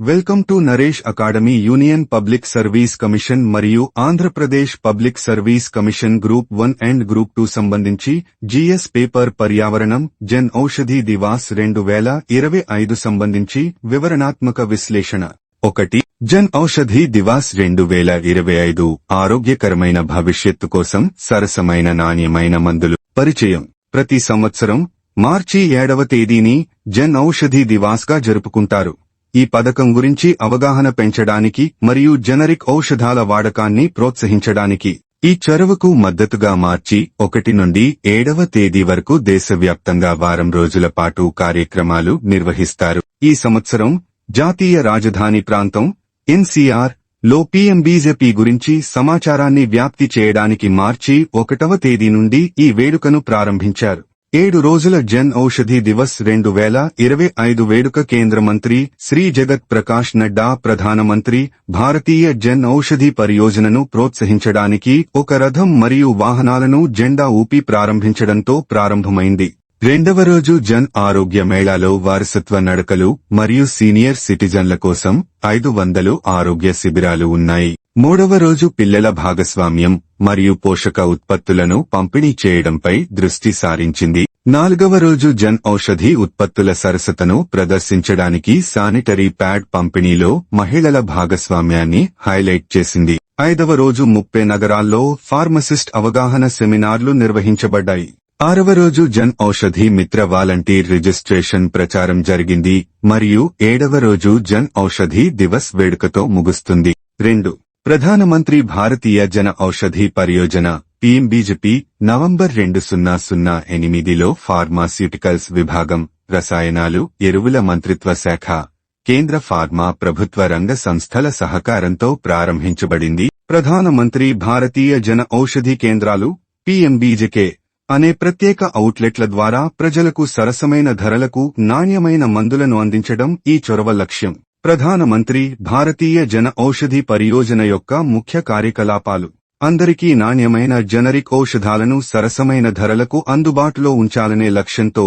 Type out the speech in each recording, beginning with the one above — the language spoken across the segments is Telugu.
Welcome to Naresh academy union public service commission మరియు Andhra Pradesh public service commission group one and group two సంబంధించి జిఎస్ పేపర్ పర్యావరణం జన్ ఔషధి దివాస్ రెండు వేల ఇరవై ఐదు సంబంధించి వివరణాత్మక విశ్లేషణ. ఒకటి జన్ ఔషధి దివాస్ రెండు వేల ఇరవై ఐదు ఆరోగ్యకరమైన భవిష్యత్తు కోసం సరసమైన నాణ్యమైన మందులు. పరిచయం ప్రతి సంవత్సరం మార్చి ఏడవ తేదీని జన్ ఔషధి దివాస్గా జరుపుకుంటారు. ఈ పథకం గురించి అవగాహన పెంచడానికి మరియు జనరిక్ ఔషధాల వాడకాన్ని ప్రోత్సహించడానికి ఈ చొరవకు మద్దతుగా మార్చి ఒకటి నుండి ఏడవ తేదీ వరకు దేశవ్యాప్తంగా వారం రోజుల పాటు కార్యక్రమాలు నిర్వహిస్తారు. ఈ సంవత్సరం జాతీయ రాజధాని ప్రాంతం ఎన్సీఆర్లో పీఎంబీజేపీ గురించి సమాచారాన్ని వ్యాప్తి చేయడానికి మార్చి ఒకటవ తేదీ నుండి ఈ వేడుకను ప్రారంభించారు. ఏడు రోజుల జన్ ఔషధి దివస్ రెండు వేల ఇరవై ఐదు వేడుక కేంద్ర మంత్రి శ్రీ జగత్ ప్రకాష్ నడ్డా ప్రధానమంత్రి భారతీయ జన్ ఔషధి పరియోజనను ప్రోత్సహించడానికి ఒక రథం మరియు వాహనాలను జెండా ఊపి ప్రారంభించడంతో ప్రారంభమైంది. రెండవ రోజు జన్ ఆరోగ్య మేళాలో వారసత్వ నడకలు మరియు సీనియర్ సిటిజన్ల కోసం ఐదు వందలు ఆరోగ్య శిబిరాలు ఉన్నాయి. మూడవ రోజు పిల్లల భాగస్వామ్యం మరియు పోషక ఉత్పత్తులను పంపిణీ చేయడంపై దృష్టి సారించింది. నాలుగవ రోజు జన్ ఔషధి ఉత్పత్తుల సరసతను ప్రదర్శించడానికి శానిటరీ ప్యాడ్ పంపిణీలో మహిళల భాగస్వామ్యాన్ని హైలైట్ చేసింది. ఐదవ రోజు ముప్పై నగరాల్లో ఫార్మసిస్ట్ అవగాహన సెమినార్లు నిర్వహించబడ్డాయి. ఆరవ రోజు జన్ ఔషధి మిత్ర వాలంటీర్ రిజిస్ట్రేషన్ ప్రచారం జరిగింది మరియు ఏడవ రోజు జన్ ఔషధి దివస్ వేడుకతో ముగుస్తుంది. రెండు ప్రధానమంత్రి భారతీయ జన ఔషధి పరియోజన పీఎంబీజేపీ నవంబర్ రెండు సున్నా సున్నా ఎనిమిదిలో ఫార్మాస్యూటికల్స్ విభాగం రసాయనాలు ఎరువుల మంత్రిత్వ శాఖ కేంద్ర ఫార్మా ప్రభుత్వ రంగ సంస్థల సహకారంతో ప్రారంభించబడింది. ప్రధానమంత్రి భారతీయ జన ఔషధి కేంద్రాలు పీఎంబీజేకే అనే ప్రత్యేక అవుట్లెట్ల ద్వారా ప్రజలకు సరసమైన ధరలకు నాణ్యమైన మందులను అందించడం ఈ చొరవ లక్ష్యం. ప్రధానమంత్రి భారతీయ జన ఔషధి పరియోజన యొక్క ముఖ్య కార్యకలాపాలు. అందరికీ నాణ్యమైన జనరిక్ ఔషధాలను సరసమైన ధరలకు అందుబాటులో ఉంచాలనే లక్ష్యంతో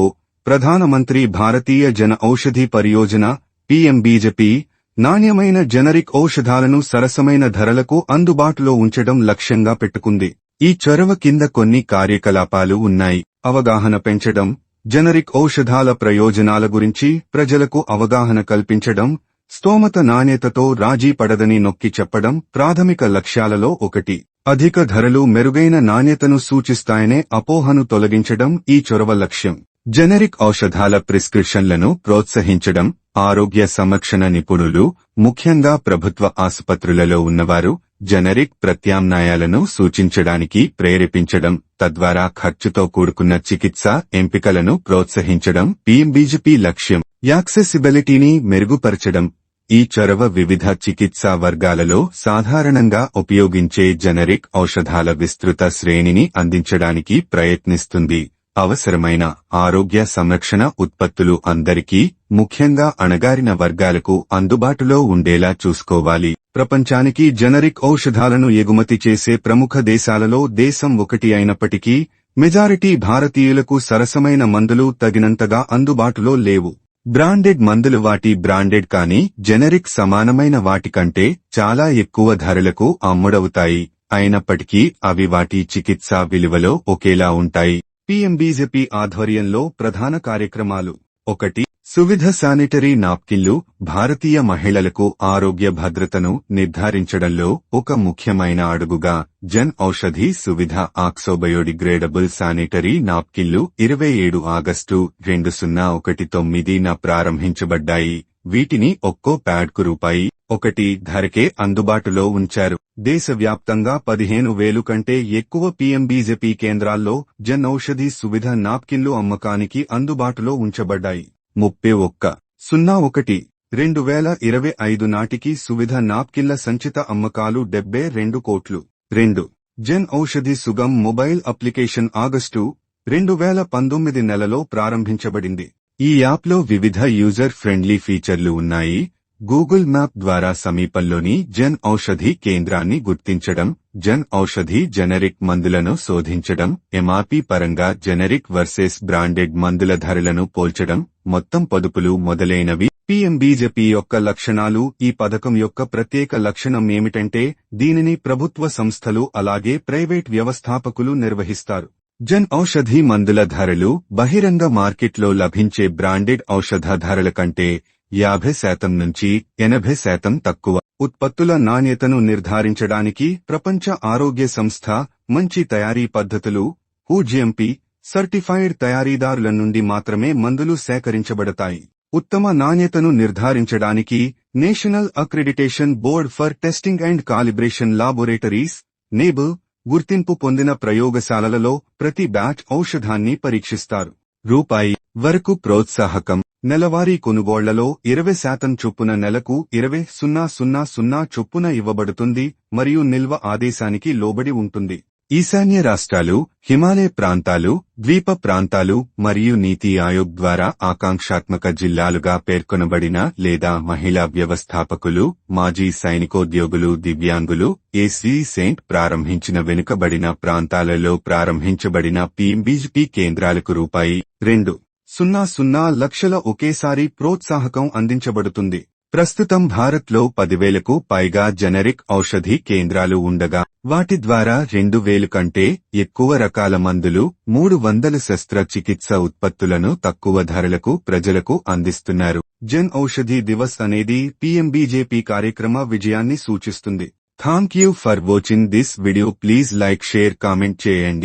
ప్రధానమంత్రి భారతీయ జన ఔషధి పరియోజన పీఎంబీజేపీ నాణ్యమైన జనరిక్ ఔషధాలను సరసమైన ధరలకు అందుబాటులో ఉంచడం లక్ష్యంగా పెట్టుకుంది. ఈ చొరవ కింద కొన్ని కార్యకలాపాలు ఉన్నాయి. అవగాహన పెంచడం జనరిక్ ఔషధాల ప్రయోజనాల గురించి ప్రజలకు అవగాహన కల్పించడం స్తోమత నాణ్యతతో రాజీ పడదని నొక్కి చెప్పడం ప్రాథమిక లక్ష్యాలలో ఒకటి. అధిక ధరలు మెరుగైన నాణ్యతను సూచిస్తాయనే అపోహను తొలగించడం ఈ చొరవ లక్ష్యం. జెనరిక్ ఔషధాల ప్రిస్క్రిప్షన్లను ప్రోత్సహించడం ఆరోగ్య సంరక్షణ నిపుణులు ముఖ్యంగా ప్రభుత్వ ఆసుపత్రులలో ఉన్నవారు జెనరిక్ ప్రత్యామ్నాయాలను సూచించడానికి ప్రేరేపించడం తద్వారా ఖర్చుతో కూడుకున్న చికిత్స ఎంపికలను ప్రోత్సహించడం పీఎంబీజీపీ లక్ష్యం. యాక్సెసిబిలిటీని మెరుగుపరచడం ఈ చొరవ వివిధ చికిత్సా వర్గాలలో సాధారణంగా ఉపయోగించే జనరిక్ ఔషధాల విస్తృత శ్రేణిని అందించడానికి ప్రయత్నిస్తుంది. అవసరమైన ఆరోగ్య సంరక్షణ ఉత్పత్తులు అందరికీ ముఖ్యంగా అణగారిన వర్గాలకు అందుబాటులో ఉండేలా చూసుకోవాలి. ప్రపంచానికి జనరిక్ ఔషధాలను ఎగుమతి చేసే ప్రముఖ దేశాలలో దేశం ఒకటి అయినప్పటికీ మెజారిటీ భారతీయులకు సరసమైన మందులు తగినంతగా అందుబాటులో లేవు. బ్రాండెడ్ మందులు వాటి బ్రాండెడ్ కాని జెనరిక్ సమానమైన వాటికంటే చాలా ఎక్కువ ధరలకు అమ్ముడవుతాయి. అయినప్పటికీ అవి వాటి చికిత్సా విలువలో ఒకేలా ఉంటాయి. పిఎంబీజెపి ఆధ్వర్యంలో ప్రధాన కార్యక్రమాలు. ఒకటి సువిధ శానిటరీ నాప్కిన్లు భారతీయ మహిళలకు ఆరోగ్య భద్రతను నిర్ధారించడంలో ఒక ముఖ్యమైన అడుగుగా Jan Aushadhi Suvidha oxo biodegradable sanitary నాప్కిన్లు ఇరవై ఏడు ఆగస్టు రెండు సున్నా ఒకటి తొమ్మిదిన ప్రారంభించబడ్డాయి. వీటిని ఒక్కో ప్యాడ్కు రూపాయి ఒకటి ధరకే అందుబాటులో ఉంచారు. దేశవ్యాప్తంగా పదిహేను వేలు కంటే ఎక్కువ పీఎంబీజేపీ కేంద్రాల్లో జన్ ఔషధి సువిధ నాప్కిన్లు అమ్మకానికి అందుబాటులో ఉంచబడ్డాయి. ముప్పై ఒక్క. సున్నా ఒకటి. రెండు వేల ఇరవై ఐదు నాటికి సువిధ నాప్కిళ్ళ సంచిత అమ్మకాలు డెబ్బై రెండు కోట్లు. రెండు. Jan Aushadhi Sugam mobile application August రెండు వేల పంతొమ్మిది నెలలో ప్రారంభించబడింది. ఈ యాప్లో వివిధ యూజర్ ఫ్రెండ్లీ ఫీచర్లు ఉన్నాయి. గూగుల్ మ్యాప్ ద్వారా సమీపంలోని జన్ ఔషధి కేంద్రాన్ని గుర్తించడం జన్ ఔషధి జెనరిక్ మందులను శోధించడం ఎంఆర్పి పరంగా జెనరిక్ వర్సెస్ బ్రాండెడ్ మందుల ధరలను పోల్చడం మొత్తం పొదుపులు మొదలైనవి. పిఎంబీజేపీ యొక్క లక్షణాలు ఈ పథకం యొక్క ప్రత్యేక లక్షణం ఏమిటంటే దీనిని ప్రభుత్వ సంస్థలు అలాగే ప్రైవేట్ వ్యవస్థాపకులు నిర్వహిస్తారు. జన్ ఔషధి మందుల ధరలు బహిరంగ మార్కెట్లో లభించే బ్రాండెడ్ ఔషధ ధరల కంటే యాభై శాతం నుంచి ఎనభై శాతం తక్కువ. ఉత్పత్తుల నాణ్యతను నిర్ధారించడానికి ప్రపంచ ఆరోగ్య సంస్థ మంచి తయారీ పద్ధతులు హూజిఎంపి సర్టిఫైడ్ తయారీదారుల నుండి మాత్రమే మందులు సేకరించబడతాయి. ఉత్తమ నాణ్యతను నిర్ధారించడానికి national accreditation board for testing and calibration laboratories NABL గుర్తింపు పొందిన ప్రయోగశాలలలో ప్రతి బ్యాచ్ ఔషధాన్ని పరీక్షిస్తారు. రూపాయి వరకు ప్రోత్సాహకం. నెలవారీ కొనుగోళ్ళలో ఇరవై శాతం చొప్పున నెలకు ఇరవై సున్నా సున్నా సున్నా చొప్పున ఇవ్వబడుతుంది మరియు నిల్వ ఆదేశానికి లోబడి ఉంటుంది. ఈశాన్య రాష్ట్రాలు హిమాలయ ప్రాంతాలు ద్వీప ప్రాంతాలు మరియు నీతి ఆయోగ్ ద్వారా ఆకాంక్షాత్మక జిల్లాలుగా పేర్కొనబడిన లేదా మహిళా వ్యవస్థాపకులు మాజీ సైనికోద్యోగులు దివ్యాంగులు ఏసీ సెయింట్ ప్రారంభించిన వెనుకబడిన ప్రాంతాలలో ప్రారంభించబడిన పీఎంబీజీపీ కేంద్రాలకు రూపాయి రెండు సున్నా సున్నా లక్షల ఒకేసారి ప్రోత్సాహకం అందించబడుతుంది. ప్రస్తుతం భారత్లో పదివేలకు పైగా జెనరిక్ ఔషధి కేంద్రాలు ఉండగా వాటి ద్వారా రెండు వేలు కంటే ఎక్కువ రకాల మందులు మూడు వందల శస్త్రచికిత్స ఉత్పత్తులను తక్కువ ధరలకు ప్రజలకు అందిస్తున్నారు. జన్ ఔషధి దివస్ అనేది పీఎంబీజేపీ కార్యక్రమ విజయాన్ని సూచిస్తుంది. Thank you for watching this video. Please like share comment చేయండి.